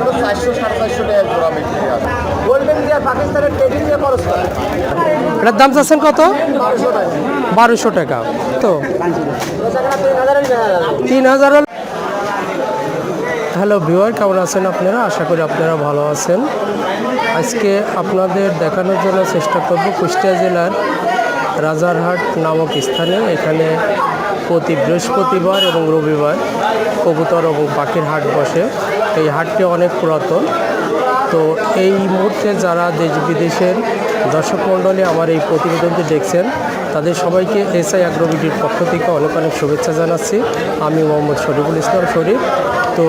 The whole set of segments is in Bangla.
এগুলো চারশো সাড়ে চারশো টাকা জোড়া বিক্রি আছে গোল্ডেন দিয়ে পাকিস্তানের টেবিল দিয়ে খরচ করে এটার দাম চাচ্ছেন কত? বারোশো টাকা। তো তিন হাজার হ্যালো ভিউয়ার কেমন আছেন আপনারা? আশা করি আপনারা ভালো আছেন। আজকে আপনাদের দেখানোর জন্য চেষ্টা করব কুষ্টিয়া জেলার রাজারহাট নামক স্থানে। এখানে প্রতি বৃহস্পতিবার এবং রবিবার কবুতর এবং পাখির হাট বসে। এই হাটটি অনেক পুরাতন। তো এই মুহূর্তে যারা দেশ বিদেশের দর্শক মণ্ডলী আমার এই প্রতিবেদনটি দেখছেন, তাদের সবাইকে এসআই অ্যাগ্রোবিটির পক্ষ থেকে অনেক অনেক শুভেচ্ছা জানাচ্ছি। আমি মোহাম্মদ শরীফুল ইসলাম শরীফ। তো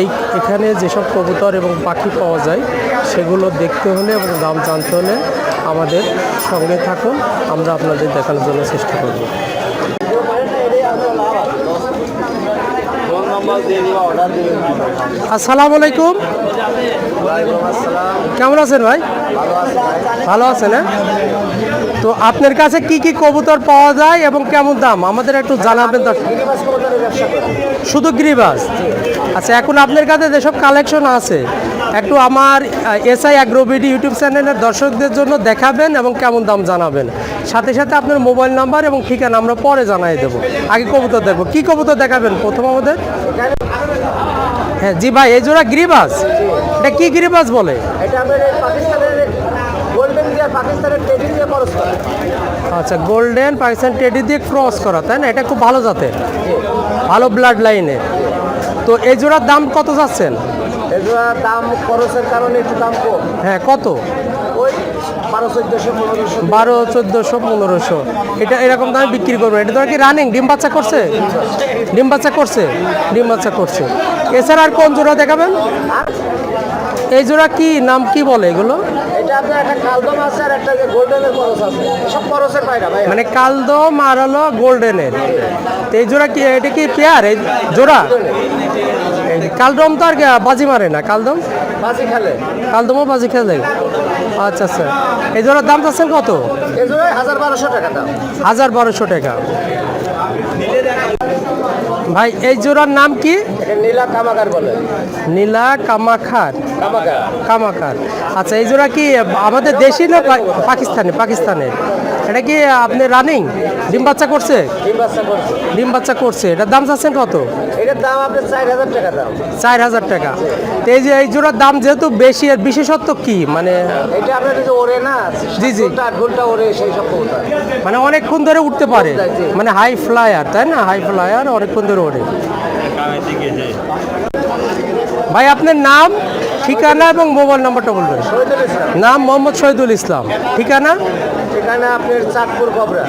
এই এখানে যেসব কবুতর এবং পাখি পাওয়া যায়, সেগুলো দেখতে হলে এবং দাম জানতে হলে আমাদের সঙ্গে থাকুন। আমরা আপনাদের দেখানোর জন্য চেষ্টা করব। আসসালামু আলাইকুম। কেমন আছেন ভাই? ভালো আছেন হ্যাঁ? তো আপনার কাছে কি কি কবুতর পাওয়া যায় এবং কেমন দাম? আমাদের একটু জানাবেন শুধু গ্রিবাস আচ্ছা এখন আপনার কাছে যেসব কালেকশন আছে একটু আমার এসআই অ্যাগ্রোবিডি ইউটিউব চ্যানেলের দর্শকদের জন্য দেখাবেন এবং কেমন দাম জানাবেন। সাথে সাথে আপনার মোবাইল নাম্বার এবং ঠিকানা আমরা পরে জানাই দেবো। আগে কবুতর দেখব। কি কবুতর দেখাবেন প্রথম আমাদের? হ্যাঁ জি ভাই এই জোড়া গিরিবাস এটা কি গিরিবাস বলে? আচ্ছা গোল্ডেন পাকিস্তান টেডি দিয়ে ক্রস করা তাই না? এটা খুব ভালো জাতের। ভালো ব্লাড লাইনের তো এই জোড়ার দাম কত যাচ্ছেন? এগুলো দাম খরচের কারণে একটু দাম কম। হ্যাঁ কত? ওই বারো চোদ্দশো পনেরোশো। বারো চোদ্দোশো পনেরোশো। এটা এরকম দামে বিক্রি করবে। এটা তোমার কি রানিং ডিম বাচ্চা করছে? ডিম বাচ্চা করছে? ডিম বাচ্চা করছে। এছাড়া আর কোন জোড়া দেখাবেন? এই জোড়া কি? নাম কি বলে এগুলো? মানে কালদম আর হলো গোল্ডেনের। তো এই জোড়া কি? এটা কি পেয়ার এই জোড়া? কালদম তো আর বাজি মারে না কালদম? বাজি খেলে। কালদমও বাজি খেলে। আচ্ছা আচ্ছা। এই জোড়ার দাম চাচ্ছেন কত? হাজার বারোশো টাকা দাম। হাজার বারোশো টাকা। ভাই এই জোড়ার নাম কি? এটা নীলা কামাকার বলে। নীলা কামাখার। কামাকার কামাখার। আচ্ছা এই জোড়া কি আমাদের দেশি না পাকিস্তানি? পাকিস্তানের। এটা কি আপনি রানিং ডিম বাচ্চা করছে? ডিম বাচ্চা করছে। ডিম বাচ্চা করছে। এটার দাম চাচ্ছেন কত? এটার দাম আপনার চার হাজার টাকা দাম। চার হাজার টাকা। তো এই যে এই জোড়ার দাম যেহেতু বেশি এর বিশেষত্ব কি? মানে এটা আপনার যে ওরে না জি, জি। আট ঘণ্টা ওরে সেই সব মানে অনেকক্ষণ ধরে উঠতে পারে। মানে হাই ফ্লায়ার তাই না? হাই ফ্লায়ার অনেকক্ষণ ধরে ওঠে ভাই আপনার নাম? ঠিকানা এবং মোবাইল নাম্বারটা বলবেন। নাম মোহাম্মদ শহীদুল ইসলাম। ঠিকানা? এখানে আপনার চাঁদপুর কবরা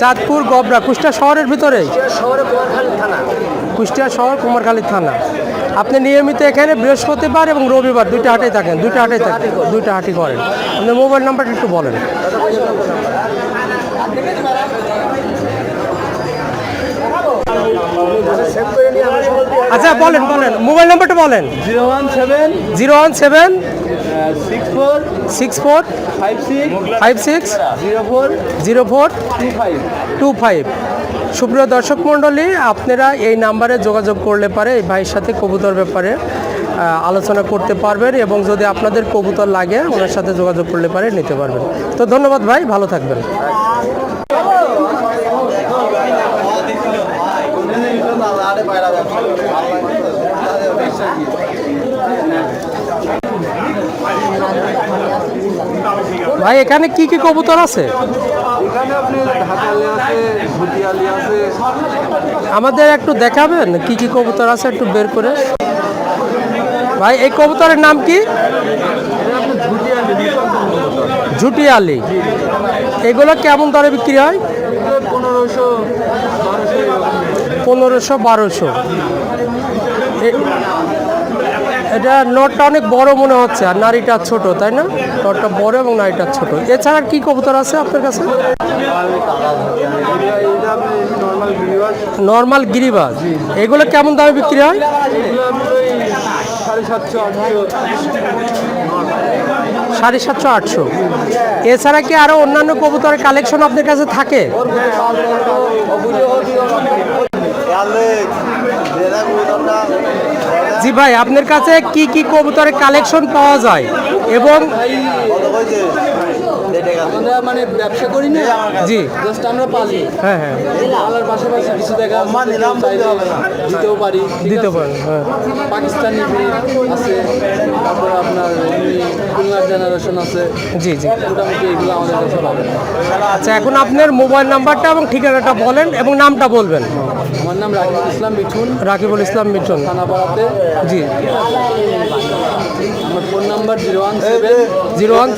চাঁদপুর গবরা কুষ্টিয়া শহরের থানা। কুষ্টিয়া শহর কুমারখালী থানা। আপনি নিয়মিত এখানে বৃহস্পতিবার এবং রবিবার দুইটা হাটেই থাকেন দুইটা হাটেই থাকেন দুইটা হাটই করেন। আপনি মোবাইল নাম্বারটা একটু বলেন সেভ করে নিয়ে আমার সঙ্গে দিয়ে আচ্ছা বলেন বলেন। মোবাইল নাম্বারটা বলেন। Zero one seven, zero one seven, six four six four, five six five six zero four zero four, two five. Two five সুপ্রিয় দর্শক মণ্ডলী, আপনারা এই নাম্বারে যোগাযোগ করলে পারে এই ভাইয়ের সাথে কবুতর ব্যাপারে আলোচনা করতে পারবেন এবং যদি আপনাদের কবুতর লাগে, ওনার সাথে যোগাযোগ করলে পারে, নিতে পারবেন। তো ধন্যবাদ ভাই, ভালো থাকবেন। ভাই এখানে কি কি কবুতর আছে? এখানে আপনি ঢাকালি আছে ভুটিয়ালি আছে। আমাদের একটু দেখাবেন কি কি কবুতর আছে একটু বের করে। ভাই এই কবুতরের নাম কি? ঝুটি আলি এগুলো কেমন দরে বিক্রি হয়? পনেরোশো পনেরোশো বারোশো। এটা নটটা অনেক বড় মনে হচ্ছে, আর নারীটা ছোট, তাই না? নটটা বড় এবং নারীটা ছোট। এছাড়া কি কবুতর আছে আপনার কাছে? নর্মাল গিরিবাজ। এগুলো কেমন দামে বিক্রি হয়? সাড়ে সাতশো, আটশো। এছাড়া কি আরও অন্যান্য কবুতরের কালেকশন আপনার কাছে থাকে? জি ভাই আপনার কাছে কি কি কবুতরের কালেকশন পাওয়া যায়? এবং আমরা মানে ব্যবসা করি না জি। জাস্ট আমরা পালি। হ্যাঁ হ্যাঁ। পালার পাশাপাশি কিছু দেখা দিতেও পারি দিতে? পারেন হ্যাঁ। পাকিস্তানি আছে তারপর আপনার খুলনার জেনারেশন আছে। জি জি। মোটামুটি এগুলো আমাদের কাছে পাবেন আচ্ছা এখন আপনার মোবাইল নাম্বারটা এবং ঠিকানাটা বলেন এবং নামটা বলবেন। আমার নাম রাকিবুল ইসলাম মিঠুন। রাকিবুল ইসলাম মিঠুন। থানাপাড়াতে। জি। আমার phone number zero one seven zero one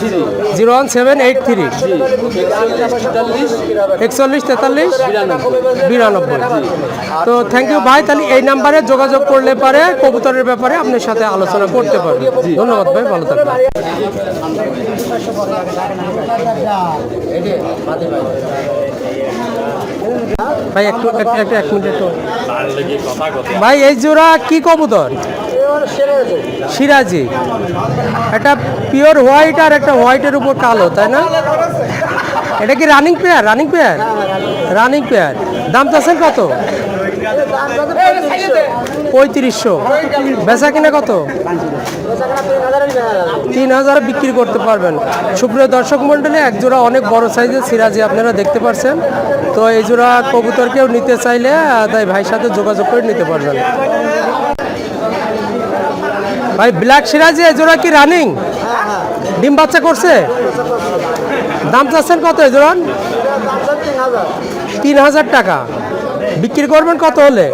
zero one seven eight three একচল্লিশ তেতাল্লিশ বিরানব্বই। তো থ্যাংক ইউ ভাই। তাহলে এই নাম্বারে যোগাযোগ করলে পারে কবুতরের ব্যাপারে আপনার সাথে আলোচনা করতে পারবে। ধন্যবাদ ভাই। ভালো থাকবেন। ভাই একটু একটু একটু এক মিনিট। একটু ভাই এই জোড়া কি কবুতর? সিরাজি। একটা পিওর হোয়াইট আর একটা হোয়াইটের উপর কালো, তাই না? এটা কি running pair running pair running pair দাম চাচ্ছেন কত? পঁয়ত্রিশশো। বেচা কিনা কত? তিন হাজার বিক্রি করতে পারবেন। সুপ্রিয় দর্শক মণ্ডলী, এক জোড়া অনেক বড় সাইজের সিরাজি আপনারা দেখতে পারছেন। তো এই জোড়া কবুতর কেউ নিতে চাইলে তাই ভাইয়ের সাথে যোগাযোগ করে নিতে পারবেন। ভাই ব্ল্যাক সিরাজি জোড়া কি রানিং ডিম বাচ্চা করছে? দাম চাচ্ছেন কত এই তিন হাজার টাকা। বিক্রি করবেন কত হলে?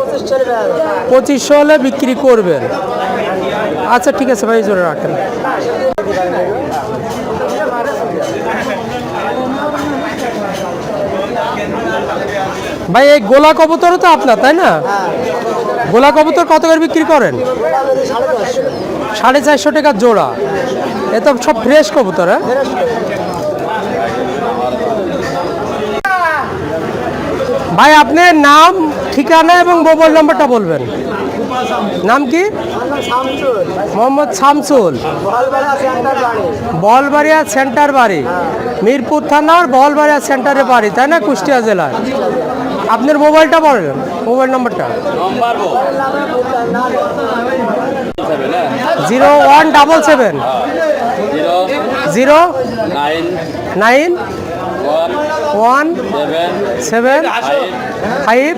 পঁচিশশো হলে বিক্রি করবেন। আচ্ছা ঠিক আছে ভাই জোরে রাখেন। ভাই, এই গোলা কবুতরও তো আপনার, তাই না? গোলা কবুতর কত করে বিক্রি করেন? সাড়ে চারশো টাকা জোড়া। এ তো সব ফ্রেশ কবুতর হ্যাঁ? ভাই, আপনার নাম, ঠিকানা এবং মোবাইল নাম্বারটা বলবেন। নাম কি? মোহাম্মদ শামসুল। বলবাড়িয়া সেন্টার বাড়ি। মিরপুর থানার বলবাড়িয়া সেন্টারে বাড়ি, তাই না? কুষ্টিয়া জেলার। আপনার মোবাইলটা বলেন মোবাইল নাম্বারটা। Zero one double seven. Zero nine one seven five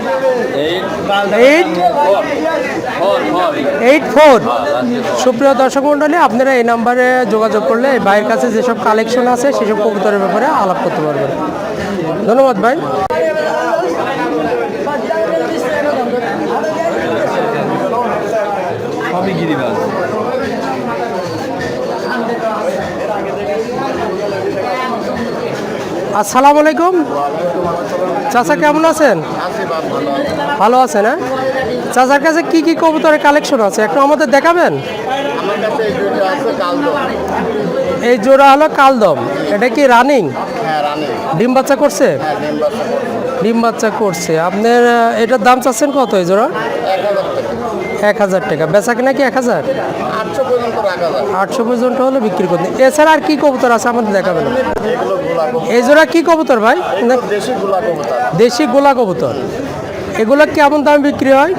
eight eight four. সুপ্রিয় দর্শক মণ্ডলী আপনারা এই নাম্বারে যোগাযোগ করলে এই ভাইয়ের কাছে যেসব কালেকশন আছে সেসব কবুতরের ব্যাপারে আলাপ করতে পারবেন। ধন্যবাদ ভাই। আসসালামু আলাইকুম। চাচা কেমন আছেন? ভালো আছেন হ্যাঁ? চাচার কাছে কি কি কবুতরের কালেকশন আছে? একটু আমাদের দেখাবেন? এই জোড়া হলো কালদম। এটা কি রানিং? ডিম বাচ্চা করছে? ডিম বাচ্চা করছে। আপনার এটার দাম চাচ্ছেন কত এই জোড়া? এক হাজার টাকা। বেচা কিনা কি এক হাজার? আটশো পর্যন্ত হলে বিক্রি করতে। এছাড়া আর কি কবুতর আছে আমাদের দেখাবেন? এই জোড়া কি কবুতর ভাই? দেশি গোলা কবুতর। এগুলো কেমন দাম বিক্রি হয়?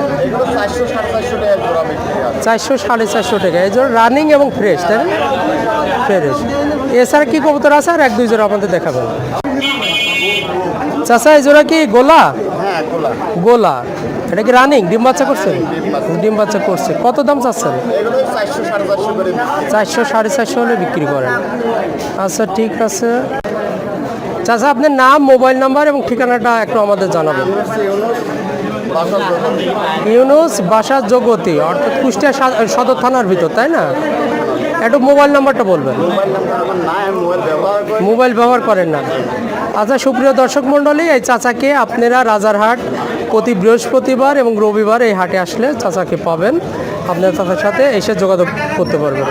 চারশো সাড়ে চারশো টাকা। এই জোড়া রানিং এবং ফ্রেশ তাই না? ফ্রেশ এছাড়া কি কবুতর আছে? আর এক দুই জোড়া আমাদের দেখাবেন। চাচা এই জোড়া কি হ্যাঁ গোলা। গোলা। এটা কি রানিং ডিম বাচ্চা করছে? ডিম বাচ্চা। করছে। কত দাম চাচ্ছেন? চারশো সাড়ে চারশো হলে বিক্রি করেন। আচ্ছা ঠিক আছে। চাচা আপনার নাম মোবাইল নাম্বার এবং ঠিকানাটা একটু আমাদের জানাবেন। ইউনুস বাসা জগতি। অর্থাৎ কুষ্টিয়া সদর থানার ভিতর তাই না? একটু মোবাইল নাম্বারটা বলবেন। মোবাইল ব্যবহার মোবাইল ব্যবহার করেন না। আচ্ছা সুপ্রিয় দর্শক মণ্ডলী এই চাচাকে আপনারা রাজারহাট প্রতি বৃহস্পতিবার এবং রবিবার এই হাটে আসলে চাচাকে পাবেন। আপনার চাচার সাথে এসে যোগাযোগ করতে পারবেন।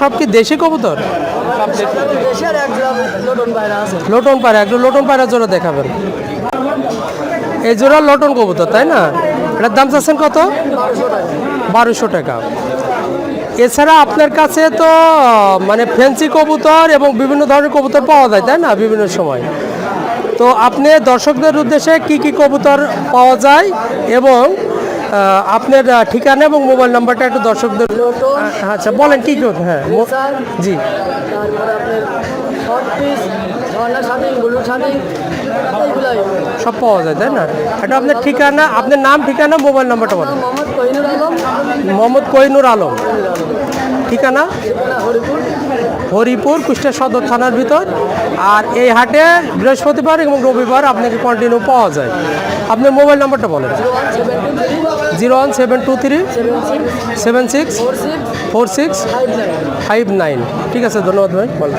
সব কি দেশি কবুতর? লোটন পায়রা, একটু লোটন পায়রা জোড়া দেখাবেন। এই জোড়া লোটন কবুতর, তাই না? এটার দাম চাচ্ছেন কত? বারোশো টাকা। এছাড়া আপনার কাছে তো মানে ফ্যান্সি কবুতর এবং বিভিন্ন ধরনের কবুতর পাওয়া যায় তাই না? বিভিন্ন সময়। তো আপনি দর্শকদের উদ্দেশ্যে কি কি কবুতর পাওয়া যায় এবং আপনার ঠিকানা এবং মোবাইল নাম্বারটা একটু দর্শকদের আচ্ছা বলেন কি কি হ্যাঁ জি। ঝর্ণা এইগুলাই। সব পাওয়া যায় তাই না? এটা আপনার ঠিকানা আপনার নাম ঠিকানা মোবাইল নাম্বারটা বলেন। মোহাম্মদ কহিনুর আলম। মোহাম্মদ কোহিনুর আলম। ঠিকানা? ঠিকানা হরিপুর হরিপুর কুষ্টিয়া সদর থানার ভিতর। আর এই হাটে বৃহস্পতিবার এবং রবিবার আপনাকে কন্টিনিউ পাওয়া যায়। আপনার মোবাইল নাম্বারটা বলেন। Zero one seven two three seven six four six five nine. ঠিক আছে ধন্যবাদ ভাই। বলেন।